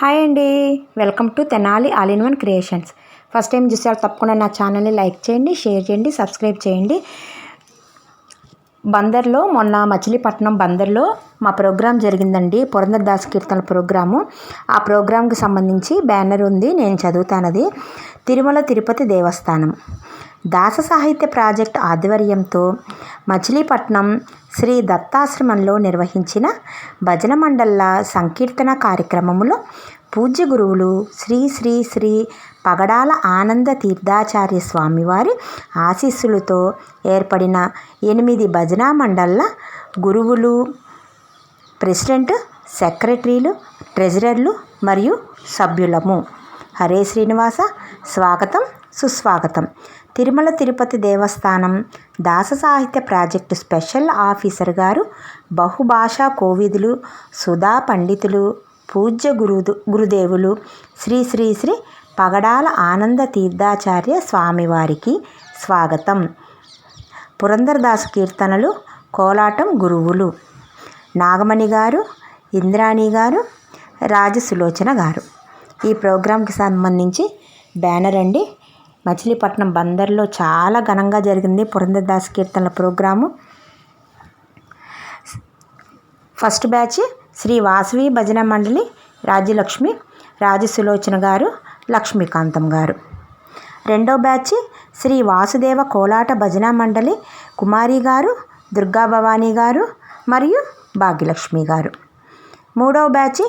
Hi అండి. Welcome to Tenali all in one creations. First time చూసారు తప్పకుండా నా ఛానల్ని లైక్ చేయండి షేర్ చేయండి సబ్స్క్రైబ్ చేయండి. బందర్లో మొన్న మచిలీపట్నం బందర్లో మా ప్రోగ్రాం జరిగిందండి. పురంధర్ కీర్తనల ప్రోగ్రాము. ఆ ప్రోగ్రాంకి సంబంధించి బ్యానర్ ఉంది నేను చదువుతానది. తిరుమల తిరుపతి దేవస్థానం. దాస సాహిత్య ప్రాజెక్ట్ ఆధ్వర్యంతో మచిలీపట్నం శ్రీ దత్తాశ్రమంలో నిర్వహించిన భజన మండళ్ళ సంకీర్తన కార్యక్రమంలో పూజ్య గురువులు శ్రీ శ్రీ శ్రీ పగడాల ఆనంద తీర్థాచార్య స్వామివారి ఆశీస్సులతో ఏర్పడిన ఎనిమిది భజనా మండళ్ళ గురువులు ప్రెసిడెంట్ సెక్రటరీలు ట్రెజరర్లు మరియు సభ్యులము. హరే శ్రీనివాస స్వాగతం. సుస్వాగతం. తిరుమల తిరుపతి దేవస్థానం దాస సాహిత్య ప్రాజెక్టు స్పెషల్ ఆఫీసర్ గారు బహుభాషా కోవిదులు సుధా పండితులు పూజ్య గురు గురుదేవులు శ్రీ శ్రీ శ్రీ పగడాల ఆనంద తీర్థాచార్య స్వామివారికి స్వాగతం. పురంధరదాస కీర్తనలు కోలాటం గురువులు. నాగమణి గారు ఇంద్రాణి గారు రాజసులోచన గారు. ఈ ప్రోగ్రాంకి సంబంధించి బ్యానర్ అండి మచిలీపట్నం బందర్లో చాలా ఘనంగా జరిగింది పురంధరదాస్ కీర్తనల program. First batch Sri Vasavi Bhajana Mandali Rajyalakshmi Rajasulochana గారు లక్ష్మీకాంతం గారు. రెండో బ్యాచ్ శ్రీ వాసుదేవ కోలాట భజన మండలి కుమారి గారు దుర్గా భవానీ గారు మరియు భాగ్యలక్ష్మి గారు. మూడవ బ్యాచ్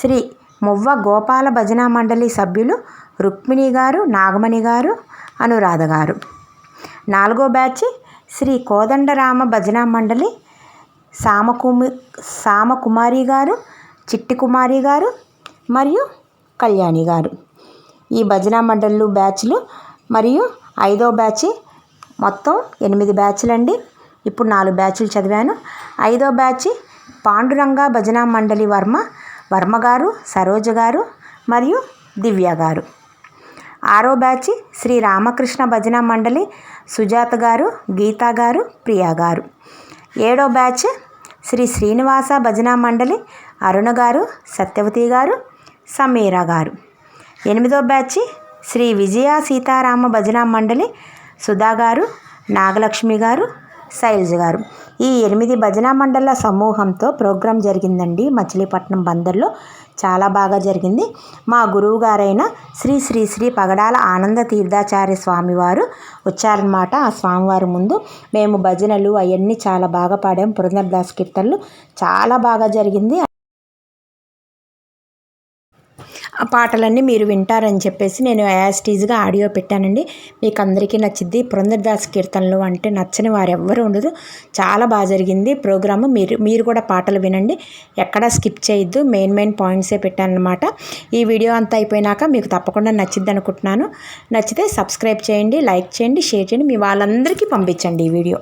శ్రీ మువ్వ గోపాల భజన మండలి సభ్యులు రుక్మిణి గారు నాగమణి గారు అనురాధ గారు. నాలుగో బ్యాచ్ శ్రీ కోదండరామ భజన మండలి సామకుమి సామకుమారి గారు చిట్టి కుమారి గారు మరియు కళ్యాణి గారు. ఈ భజన మండళ్ళు బ్యాచ్లు మరియు ఐదో బ్యాచ్ మొత్తం ఎనిమిది బ్యాచ్లండి. ఇప్పుడు నాలుగు బ్యాచ్లు చదివాను. ఐదో బ్యాచ్ పాండురంగ భజన మండలి వర్మ వర్మ గారు సరోజ గారు మరియు దివ్య గారు. ఆరో బ్యాచ్ శ్రీ రామకృష్ణ భజన మండలి సుజాత గారు గీతా గారు ప్రియా గారు. ఏడో బ్యాచ్ శ్రీ శ్రీనివాస భజన మండలి అరుణ గారు సత్యవతి గారు సమీరా గారు. ఎనిమిదో బ్యాచ్ శ్రీ విజయ సీతారామ భజన మండలి సుధా గారు నాగలక్ష్మి గారు సైల్స్ గారు. ఈ ఎనిమిది భజన మండల సమూహంతో ప్రోగ్రాం జరిగిందండి. మచిలీపట్నం బందర్లో చాలా బాగా జరిగింది. మా గురువు గారైన శ్రీ శ్రీ శ్రీ పగడాల ఆనంద తీర్థాచార్య స్వామివారు వచ్చారనమాట ఆ స్వామివారి ముందు. మేము భజనలు అవన్నీ చాలా బాగా పాడాం. పురంధరదాస్ కీర్తనలు చాలా బాగా జరిగింది. ఆ పాటలన్నీ మీరు వింటారని చెప్పేసి నేను యాస్టీజ్గా ఆడియో పెట్టానండి మీకు అందరికీ నచ్చింది పురంధరదాస్ కీర్తనలు అంటే నచ్చని వారు ఎవ్వరు ఉండదు చాలా బాగా జరిగింది ప్రోగ్రాము మీరు మీరు కూడా పాటలు వినండి ఎక్కడా స్కిప్ చేయొద్దు మెయిన్ మెయిన్ పాయింట్సే పెట్టానమాట ఈ వీడియో అంతా అయిపోయినాక మీకు తప్పకుండా నచ్చిద్ది అనుకుంటున్నాను నచ్చితే సబ్స్క్రైబ్ చేయండి లైక్ చేయండి షేర్ చేయండి మీ వాళ్ళందరికీ పంపించండి ఈ వీడియో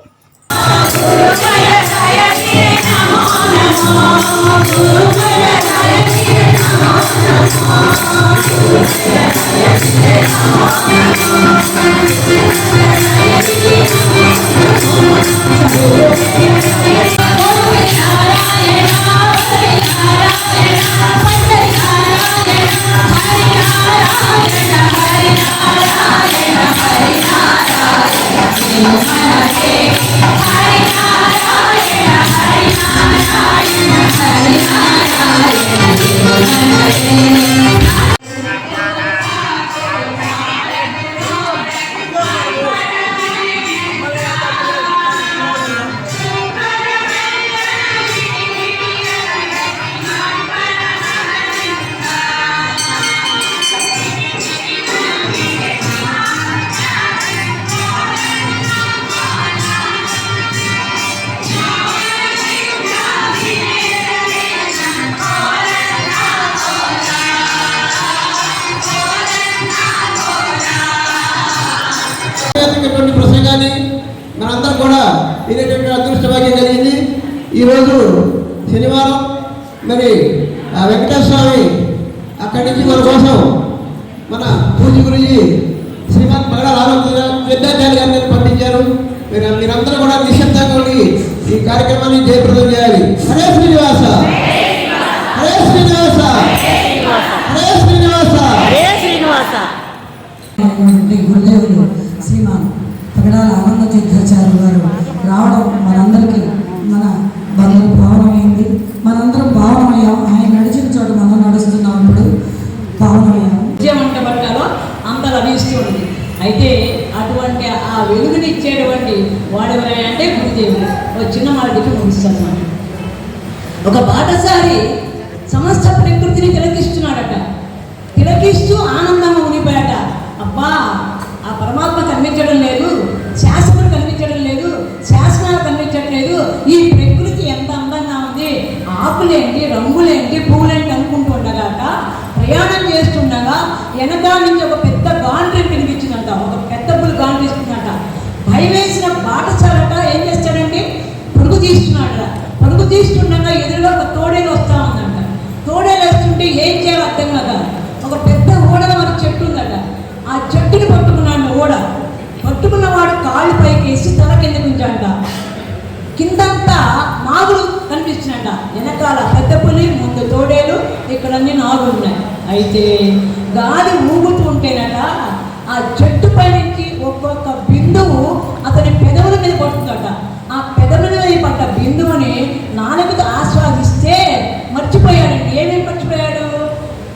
మీరేటువంటి అదృష్ట భాగ్యం కలిగింది. ఈరోజు శనివారం మరి వెంకటేశ్వరస్వామి అక్కడి నుంచి మన కోసం మన పూజ గురించి శ్రీమద్ మగడ విద్యాచార్య గారిని పంపించారు మీరు మీరందరూ కూడా నిశ్శబ్దంగా ఉండి ఈ కార్యక్రమాన్ని జయప్రదం చేయాలి. హరే శ్రీనివాస! హరే శ్రీనివాస! హరే శ్రీనివాస! హరే శ్రీనివాస! గురుదేవులు శ్రీమాన్ పగడాల ఆనంద తీర్థాచార్య గారు. రావడం మనందరికీ మన బంధువు భావనమైంది. మనందరం భావనమయ్యాం ఆయన నడిచిన చోట మనం నడుస్తున్నాం ఇప్పుడు. భావనమయ్యాం. విజయం అంటే పట్టాలో అంత లభిస్తూ అయితే అటువంటి ఆ వెలుగుని ఇచ్చేటువంటి వాడెవరైనా అంటే గురుదేవుడు. ఒక చిన్న మాటకి ముగిస్తాను ఒక బాటసారి సమస్త ప్రకృతిని తిలకిస్తున్నాడట. తిలకిస్తూ ఆనందంగా ఉనిపోయాట అబ్బా ఆ పరమాత్మ కనిపించడం లేదు. శాశ్వత రంగులేంటి రంగులేంటి పువ్వులేంటి అనుకుంటూ ఉండగాక ప్రయాణం చేస్తుండగా వెనకాల నుంచి ఒక పెద్ద గాండ్రీ కనిపించిందంట ఒక పెద్ద పులు గాండ్రిస్తుందంట భయం వేసిన బాటసారట ఏం చేస్తాడండి పరుగు తీస్తున్నాడు పరుగు తీస్తుండగా ఎదురుగా ఒక తోడేలు వస్తా ఉందంట. తోడేలు వస్తుంటే ఏం చేయాలో అర్థం కదా ఒక పెద్ద ఓడల మన చెట్టు ఉందట. ఆ చెట్టుని పట్టుకున్నాడు ఓడ. పట్టుకున్నవాడు కాళ్ళు పైకి వేసి తల కింద ఉంచాడంట కిందంతా నాగులు అంట వెనకాల పెద్ద పులి ముందు తోడేలు ఇక్కడ అన్ని నాగులు ఉన్నాయి. అయితే గాలి ఊగుతూ ఉంటేనట ఆ చెట్టు పై నుంచి ఒక్కొక్క బిందువు అతని పెదవుల మీద పడుతుందట. ఆ పెదవుల మీద పడ్డ బిందువుని నాలుగుతో ఆస్వాదిస్తే మర్చిపోయాడండి ఏమేమి మర్చిపోయాడు?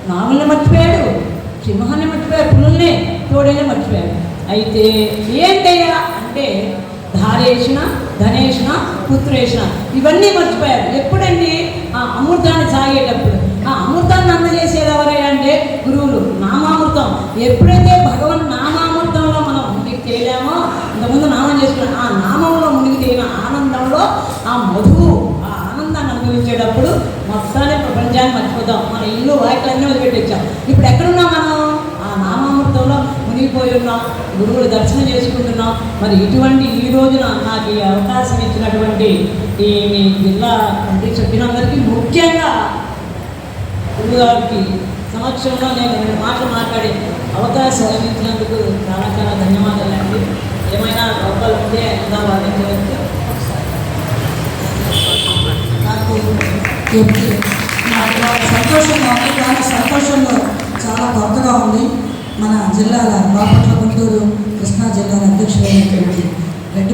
నాగుల్ని మర్చిపోయాడు సింహాన్ని మర్చిపోయాడు పులుల్ని తోడేనే మర్చిపోయాడు. అయితే ఏంటయ్యా అంటే ధారేషణ ధనేషణ పుత్రేషణ ఇవన్నీ మర్చిపోయారు. ఎప్పుడండి? ఆ అమృతాన్ని సాగేటప్పుడు. ఆ అమృతాన్ని అందజేసేది ఎవరయ్యా అంటే గురువులు. నామామృతం. ఎప్పుడైతే భగవన్ నామామృతంలో మనం మునిగి తేలామో ఇంతకుముందు నామం చేసుకున్నాం ఆ నామంలో మునిగి తేలిన ఆనందంలో ఆ మధువు ఆ ఆనందాన్ని అనుభవించేటప్పుడు మొత్తాన్ని ప్రపంచాన్ని మర్చిపోతాం. మన ఇల్లు వాయిట్లన్నీ వదిలిపెట్టొచ్చాం. ఇప్పుడు ఎక్కడున్నాం మనం? ఆ నామామృతంలో మునిగిపోయి ఉన్నాం గురువులు దర్శనం చేసుకుంటున్నాం. మరి ఇటువంటి ఈ రోజున నాకు ఈ అవకాశం ఇచ్చినటువంటి ఈ మీ జిల్లా కమిటీ సభ్యులందరికీ ముఖ్యంగా గురుగారికి సమక్షంలో నేను రెండు మాటలు మాట్లాడే అవకాశం ఇచ్చినందుకు చాలా చాలా ధన్యవాదాలండి ఏమైనా లోపాలు ఉంటే ఇంకా వాదించవచ్చు నాకు ఎప్పుడు నాకు సంతోషంగా ఉంది సంతోషంలో చాలా కొత్తగా ఉంది. మన జిల్లాల బాపట్ల గుంటూరు కృష్ణా జిల్లాల అధ్యక్షులైనటువంటి గడ్డి